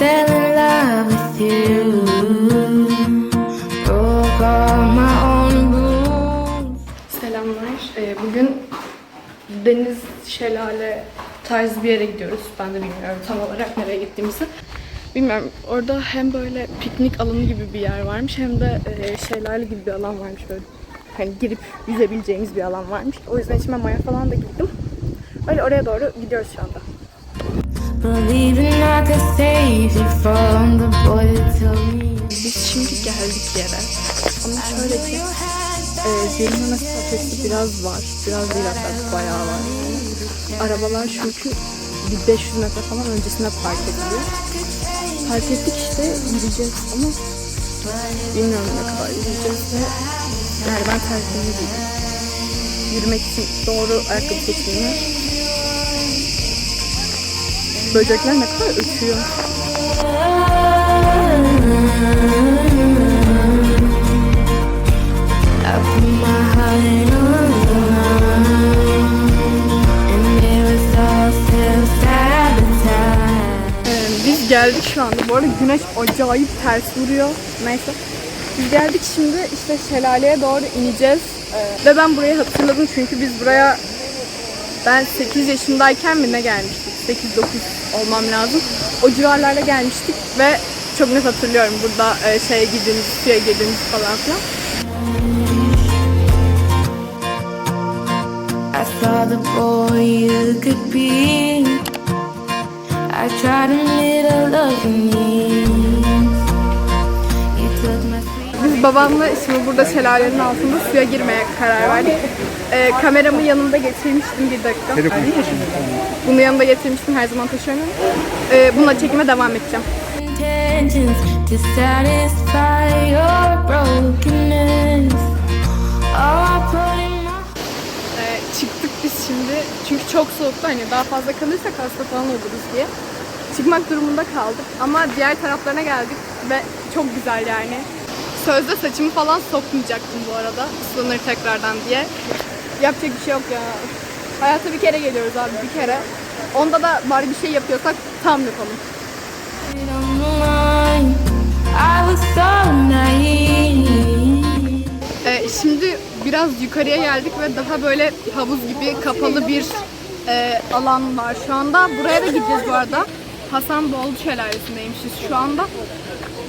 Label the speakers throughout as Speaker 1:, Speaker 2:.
Speaker 1: fell.
Speaker 2: Selamlar. Bugün deniz, şelale tarzı bir yere gidiyoruz. Ben de bilmiyorum tam olarak nereye gittiğimizi. Bilmiyorum. Orada hem böyle piknik alanı gibi bir yer varmış hem de e, şelale gibi bir alan varmış böyle. Hani girip yüzebileceğimiz bir alan varmış. O yüzden içime maya falan da giydim. Öyle oraya doğru gidiyoruz şu anda.
Speaker 1: Believing I could save you from the boy that told me.
Speaker 2: Biz şimdi geldik yere. Ama şöyle ki e, Zeyno mesafesi biraz var. Biraz değil hatta bayağı var. Arabalar çünkü bir 500 metre falan öncesine park ediliyor. Park ettik işte yürüyeceğiz ama bilmiyorum ne kadar yürüyeceğiz ve yani ben giydim. Yürümek için doğru ayakkabı seçimini Böcekler ne kadar ötüyor. Ee, biz geldik şu anda. Bu arada güneş acayip ters vuruyor. Neyse. Biz geldik şimdi işte şelaleye doğru ineceğiz. Ee, ve ben burayı hatırladım çünkü biz buraya ben 8 yaşındayken mi ne gelmiştik? 8-9 olmam lazım. O civarlarda gelmiştik ve çok net hatırlıyorum burada e, şeye girdiğimiz, suya girdiğimiz falan filan.
Speaker 1: I saw the boy you could be. I tried a little love me.
Speaker 2: Babamla şimdi burada şelalenin altında suya girmeye karar verdik. Ee, kameramı yanımda getirmiştim bir dakika. Bunu yanımda getirmiştim her zaman taşıyorum. Ee, bununla çekime devam edeceğim. Ee, çıktık biz şimdi. Çünkü çok soğuktu hani daha fazla kalırsak hasta falan oluruz diye. Çıkmak durumunda kaldık ama diğer taraflarına geldik ve çok güzel yani. Sözde saçımı falan sokmayacaktım bu arada ıslanır tekrardan diye. Yapacak bir şey yok ya. Hayata bir kere geliyoruz abi bir kere. Onda da bari bir şey yapıyorsak tam yapalım. Ee, şimdi biraz yukarıya geldik ve daha böyle havuz gibi kapalı bir e, alan var şu anda. Buraya da gideceğiz bu arada. Hasan Boğulu Şelalesi'ndeymişiz şu anda.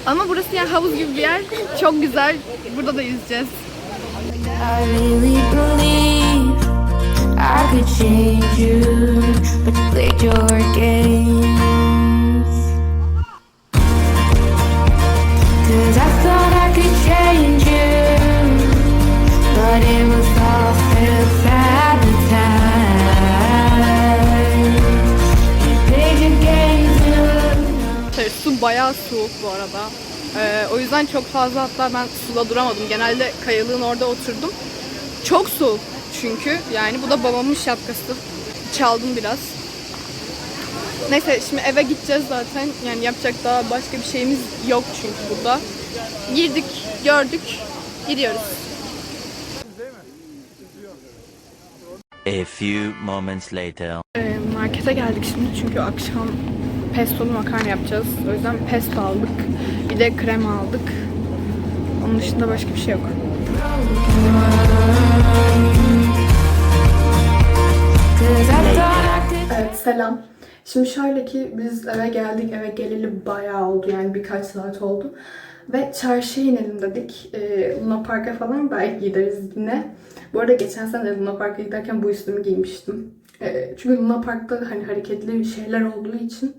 Speaker 2: Ama burası yani havuz gibi bir yer. Çok güzel. Burada da yüzeceğiz.
Speaker 1: I could change you, but played your games.
Speaker 2: Bayağı soğuk bu arada. Ee, o yüzden çok fazla hatta ben suda duramadım. Genelde kayalığın orada oturdum. Çok soğuk çünkü. Yani bu da babamın şapkası. Çaldım biraz. Neyse şimdi eve gideceğiz zaten. Yani yapacak daha başka bir şeyimiz yok çünkü burada. Girdik, gördük, gidiyoruz.
Speaker 3: A few moments later.
Speaker 2: Ee, markete geldik şimdi çünkü akşam pestolu makarna yapacağız. O yüzden pesto aldık. Bir de krem aldık. Onun dışında başka bir şey yok. Evet selam. Şimdi şöyle ki biz eve geldik. Eve geleli bayağı oldu yani birkaç saat oldu. Ve çarşıya inelim dedik. Ee, Luna Park'a falan belki gideriz yine. Bu arada geçen sene Luna Park'a giderken bu üstümü giymiştim. Ee, çünkü Luna Park'ta hani hareketli şeyler olduğu için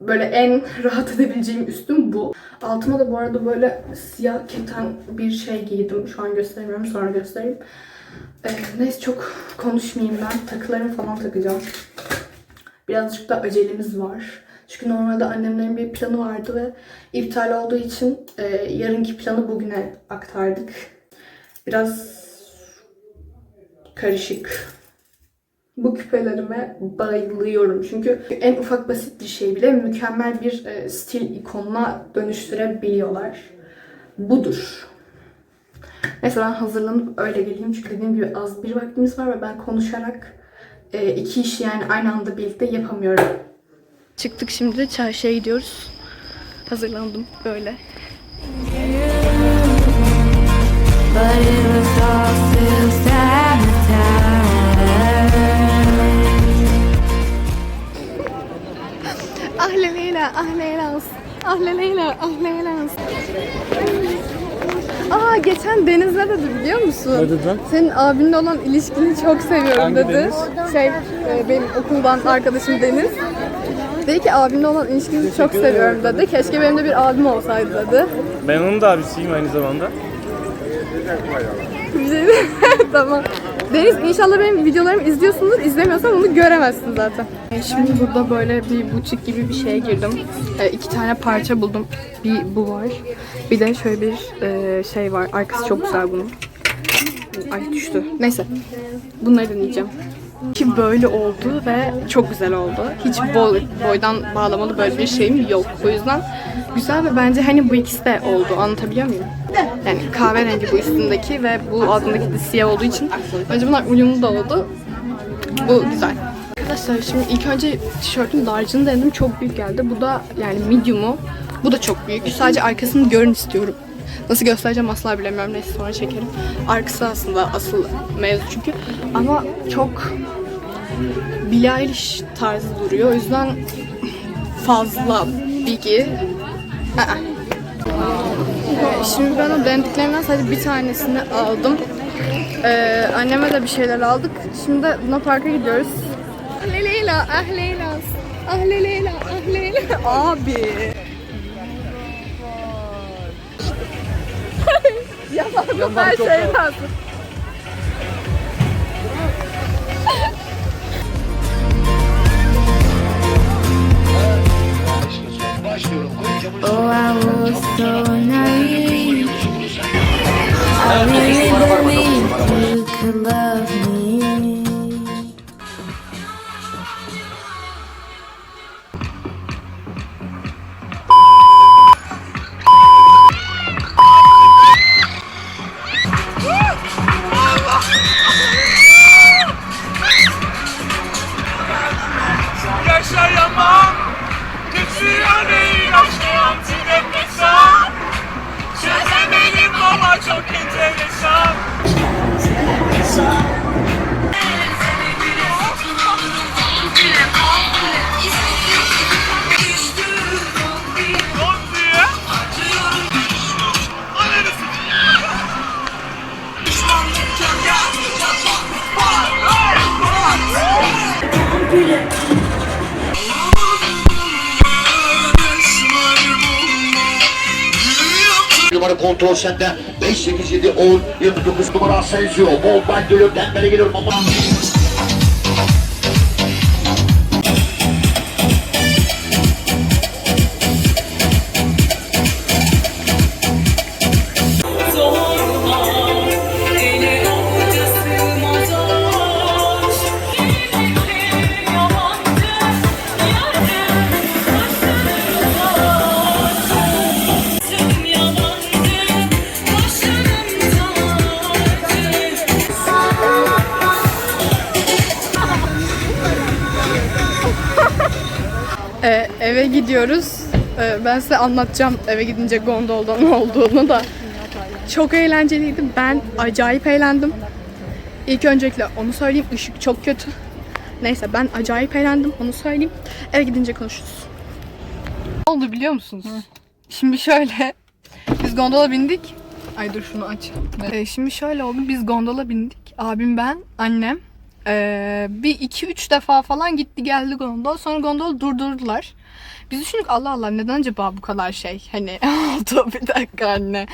Speaker 2: böyle en rahat edebileceğim üstüm bu. Altıma da bu arada böyle siyah keten bir şey giydim. Şu an göstermiyorum sonra göstereyim. Neyse çok konuşmayayım ben. Takılarımı falan takacağım. Birazcık da acelemiz var. Çünkü normalde annemlerin bir planı vardı ve iptal olduğu için e, yarınki planı bugüne aktardık. Biraz karışık. Bu küpelerime bayılıyorum. Çünkü en ufak basit bir şey bile mükemmel bir e, stil ikonuna dönüştürebiliyorlar. Budur. Neyse ben hazırlanıp öyle geleyim. Çünkü dediğim gibi az bir vaktimiz var ve ben konuşarak e, iki işi yani aynı anda birlikte yapamıyorum. Çıktık şimdi çarşıya gidiyoruz. Hazırlandım böyle.
Speaker 1: But
Speaker 2: ah Leyla, ah Leyla. Aa geçen Deniz ne dedi biliyor musun?
Speaker 4: Ne dedi?
Speaker 2: Senin abinle olan ilişkini çok seviyorum
Speaker 4: Hangi
Speaker 2: dedi.
Speaker 4: Deniz?
Speaker 2: Şey, e, benim okuldan arkadaşım Deniz. Dedi ki abinle olan ilişkinizi çok seviyorum dedi. Keşke benim de bir abim olsaydı dedi.
Speaker 4: Ben onun da abisiyim aynı zamanda.
Speaker 2: Bir şey tamam. Deniz inşallah benim videolarımı izliyorsunuz. İzlemiyorsan onu göremezsin zaten. Şimdi burada böyle bir butik gibi bir şeye girdim. E, iki tane parça buldum. Bir bu var. Bir de şöyle bir e, şey var. Arkası çok güzel bunun. Ay düştü. Neyse. Bunları deneyeceğim. Ki böyle oldu ve çok güzel oldu. Hiç boy, boydan bağlamalı böyle bir şeyim yok. O yüzden güzel ve bence hani bu ikisi de oldu. Anlatabiliyor muyum? Yani kahverengi bu üstündeki ve bu altındaki de siyah olduğu için bence bunlar uyumlu da oldu. Bu güzel. Arkadaşlar şimdi ilk önce tişörtün darcını denedim. Çok büyük geldi. Bu da yani medium'u. Bu da çok büyük. Sadece arkasını görün istiyorum. Nasıl göstereceğim asla bilemiyorum. Neyse sonra çekerim. Arkası aslında asıl mevzu çünkü. Ama çok Billie tarzı duruyor. O yüzden fazla bilgi. Ee, Şimdi ben o denediklerimden sadece bir tanesini aldım. Ee, anneme de bir şeyler aldık. Şimdi de Luna Park'a gidiyoruz. Ah Leyla, ah Leyla. Ah Leyla, ah Leyla. Abi. Yalan her şey lazım.
Speaker 1: Oh, I was so naive. I really believed you could love me.
Speaker 5: sing a song.
Speaker 6: Numara kontrol sende. 5 8 7 10 29 numara Asensio Volkan geliyor Dembele geliyor ama
Speaker 2: gidiyoruz. Ee, ben size anlatacağım eve gidince gondolda ne olduğunu da. Çok eğlenceliydi. Ben acayip eğlendim. İlk öncelikle onu söyleyeyim. Işık çok kötü. Neyse ben acayip eğlendim. Onu söyleyeyim. Eve gidince konuşuruz. Ne oldu biliyor musunuz? Şimdi şöyle. Biz gondola bindik. Ay dur şunu aç. Ee, şimdi şöyle oldu. Biz gondola bindik. Abim ben, annem. Ee, bir iki üç defa falan gitti geldi gondol. Sonra gondol durdurdular. Biz düşündük Allah Allah neden acaba bu kadar şey hani oldu bir dakika anne.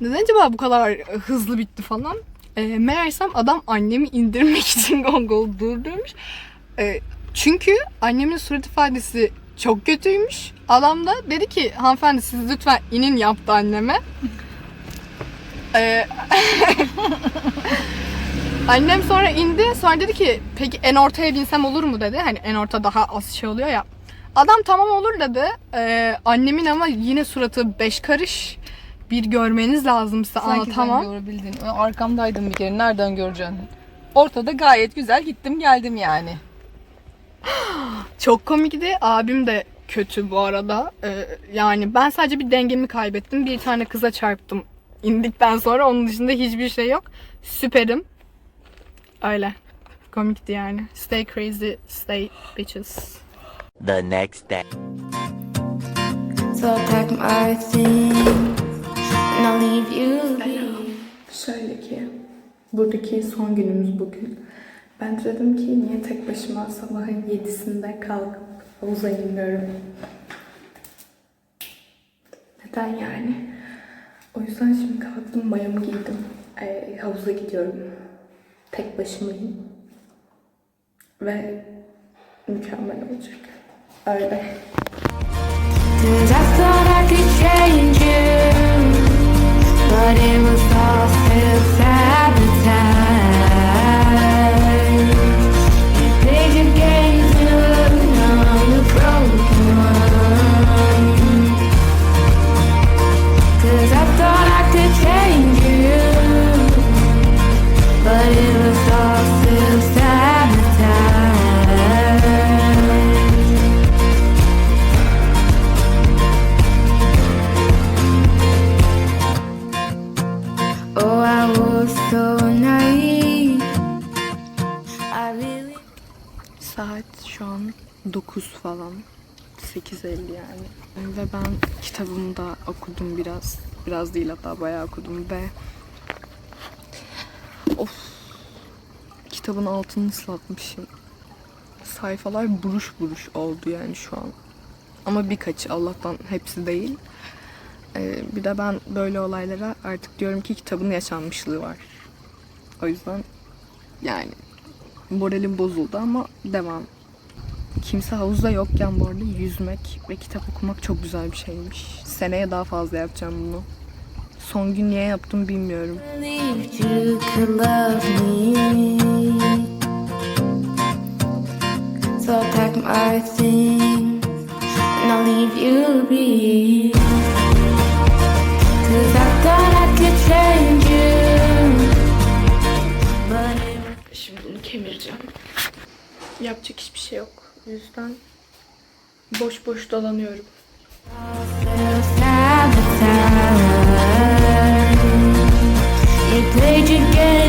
Speaker 2: Neden acaba bu kadar hızlı bitti falan. Ee, meğersem adam annemi indirmek için gondolu durdurmuş. Ee, çünkü annemin surat ifadesi çok kötüymüş. Adam da dedi ki hanımefendi siz lütfen inin yaptı anneme. Ee, Annem sonra indi. Sonra dedi ki peki en ortaya binsem olur mu dedi. Hani en orta daha az şey oluyor ya. Adam tamam olur dedi. Ee, annemin ama yine suratı beş karış. Bir görmeniz lazım size
Speaker 7: Sanki
Speaker 2: anlatamam.
Speaker 7: sen görebildin. Arkamdaydın bir kere. Nereden göreceksin? Ortada gayet güzel gittim geldim yani.
Speaker 2: Çok komikti. Abim de kötü bu arada. Ee, yani ben sadece bir dengemi kaybettim. Bir tane kıza çarptım indikten sonra. Onun dışında hiçbir şey yok. Süperim. Öyle. Komikti yani. Stay crazy, stay bitches.
Speaker 3: The next day.
Speaker 1: So I pack my things and I'll leave you be.
Speaker 2: Şöyle ki buradaki son günümüz bugün. Ben de dedim ki niye tek başıma sabahın yedisinde kalkıp havuza inmiyorum. Neden yani? O yüzden şimdi kalktım mayamı giydim. Ee, havuza gidiyorum. Tek başımayım. Ve mükemmel olacak. Öyle.
Speaker 1: I thought I could change you, but it was
Speaker 2: 9 falan. 8.50 yani. Ve ben kitabımı da okudum biraz. Biraz değil hatta bayağı okudum ve of kitabın altını ıslatmışım. Sayfalar buruş buruş oldu yani şu an. Ama birkaçı Allah'tan hepsi değil. Ee, bir de ben böyle olaylara artık diyorum ki kitabın yaşanmışlığı var. O yüzden yani moralim bozuldu ama devam. Kimse havuzda yokken bu arada yüzmek ve kitap okumak çok güzel bir şeymiş. Seneye daha fazla yapacağım bunu. Son gün niye yaptım bilmiyorum.
Speaker 1: So pack my things and I'll leave you be. Cause I thought I could change you. But
Speaker 2: Şimdi bunu kemireceğim. Yapacak hiçbir şey yok. Yüzden boş boş dolanıyorum.
Speaker 1: It